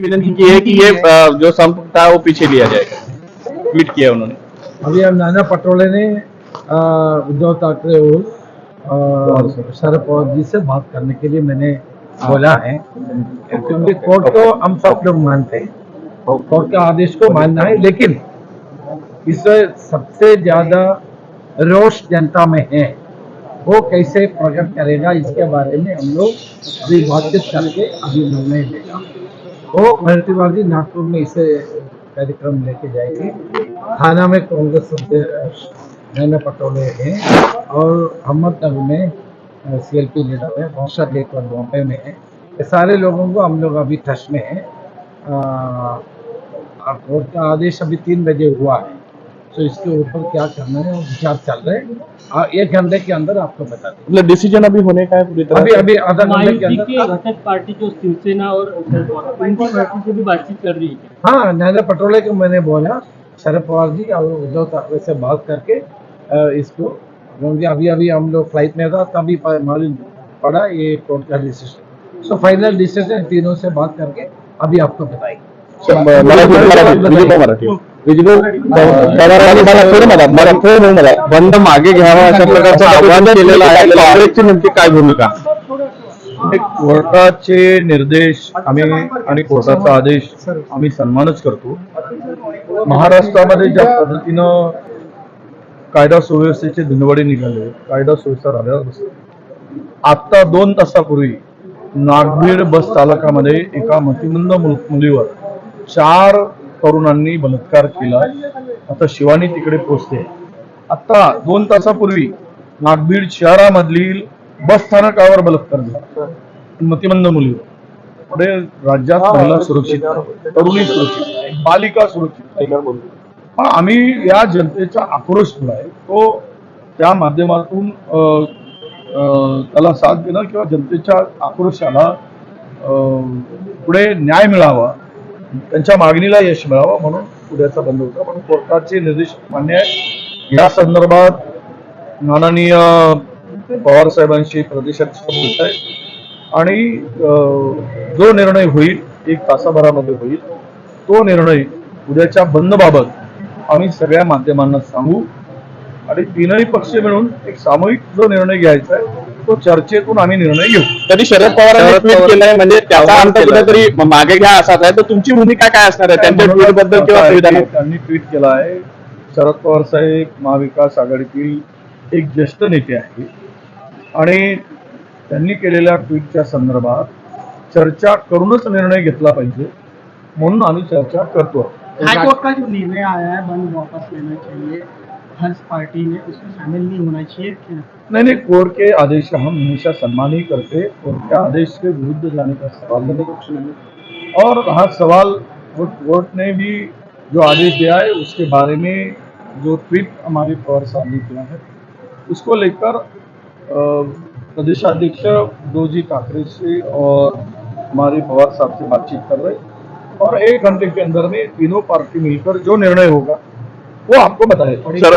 विनंती की है कि ये जो संप था वो पीछे लिया जाएगा। ट्वीट किया उन्होंने। अभी हम नाना पटोले ने उद्धव ठाकरे और शरद पवार जी से बात करने के लिए मैंने बोला है। क्योंकि कोर्ट को हम सब लोग मानते हैं। कोर्ट के आदेश को मानना है लेकिन इससे सबसे ज़्यादा रोष जनता में है। वो कैसे प्रकट करेगा इसके बारे में हम लोग अभी बातचीत करके अभी निर्णय लेगा। वो मल्टीवादी नागपुर में इसे कार्यक्रम लेके जाएँगे थाना में कांग्रेस अध्यक्ष नैना पटोले हैं और अहमदनगर में सी एल पी लीडर है, बहुत लेकर बॉम्बे में है। ये सारे लोगों को हम लोग अभी टच में हैं। कोर्ट का आदेश अभी तीन बजे हुआ है। तो इसके ऊपर क्या करना है विचार चल रहे हैं। एक घंटे के अंदर आपको बता दें मतलब डिसीज़न अभी होने का है पूरी तरह अभी अभी आधा घंटे के अंदर। घटक पार्टी जो शिवसेना और उनकी पार्टी से भी बातचीत कर रही है। हाँ नैना पटोले को मैंने बोला शरद पवार जी और उद्धव ठाकरे से बात करके इसको। क्योंकि अभी अभी हम लोग फ़्लाइट में था तभी मालूम पड़ा ये कोर्ट का डिसीज़न सो फाइनल डिसीज़न तीनों से बात करके अभी आपको बताएँगे। बंद मागे घ्यावा अशा प्रकारचं आव्हान केलेलं आहे काँग्रेसची नेमकी काय भूमिका कोर्टाचे निर्देश आम्ही आणि कोर्टाचा आदेश आम्ही सन्मानच करतो. महाराष्ट्रामध्ये ज्या पद्धतीनं कायदा सुव्यवस्थेचे धुनवडे निघाले कायदा सुव्यवस्था राहिल्या बसली आत्ता दोन तासापूर्वी नागभीड बस चालकामध्ये एका मतिमंद मुलीवर चार तरुणांनी बलात्कार केला. आता शिवानी तिकडे पोहोचते. आता दोन तासापूर्वी नागभीड शहरामधील बस स्थानकावर बलात्कार झाला. मतिमंद पुढे राज्यात महिला सुरक्षित तरुणी सुरक्षित बालिका सुरक्षित. पण आम्ही या जनतेचा आक्रोश जो आहे तो त्या माध्यमातून त्याला साथ देणं किंवा जनतेच्या आक्रोशाला पुढे न्याय मिळावा. त्यांच्या मागणीला यश मिळावं म्हणून उद्याचा बंद होता. पण कोर्टाचे निर्देश मान्य आहे या संदर्भात माननीय पवार साहेबांशी प्रदेशाध्यक्ष बोलत आहे आणि जो निर्णय होईल एक तासाभरामध्ये होईल तो निर्णय उद्याच्या बंदबाबत आम्ही सगळ्या माध्यमांना सांगू. आणि तीनही पक्ष मिळून एक सामूहिक जो निर्णय घ्यायचा आहे तो चर्चेतून आम्ही निर्णय घेऊ. तरी शरद पवारांनी ट्विट पवार- केलंय? म्हणजे त्याचा अर्थ. कुठेतरी मागे घ्या असाच आहे. तर तुमची भूमिका काय असणार आहे? त्यांच्या ट्विटबद्दल किंवा त्यांनी ट्विट केलं आहे. शरद पवार साहेब महाविकास आघाडीतील एक ज्येष्ठ नेते आहे आणि त्यांनी केलेल्या ट्विटच्या संदर्भात चर्चा करूनच निर्णय घेतला पाहिजे म्हणून आम्ही चर्चा करतो. हाईकोर्ट का जो निर्णय आया है बंद वापस लेना चाहिए हर पार्टी ने उसमें शामिल नहीं होना चाहिए नहीं नहीं कोर्ट के आदेश का हम हमेशा सम्मान ही करते कोर्ट के आदेश के विरुद्ध जाने का सवाल नहीं और रहा सवाल वो कोर्ट ने भी जो आदेश दिया है उसके बारे में जो ट्वीट हमारे पवार साहब ने किया है उसको लेकर प्रदेशाध्यक्ष उद्धवजी ठाकरे से और हमारे पवार साहब से बातचीत कर रहे और एक घंटे के अंदर में तीनों पार्टी मिलकर जो निर्णय होगा वो आपको बताएगा सर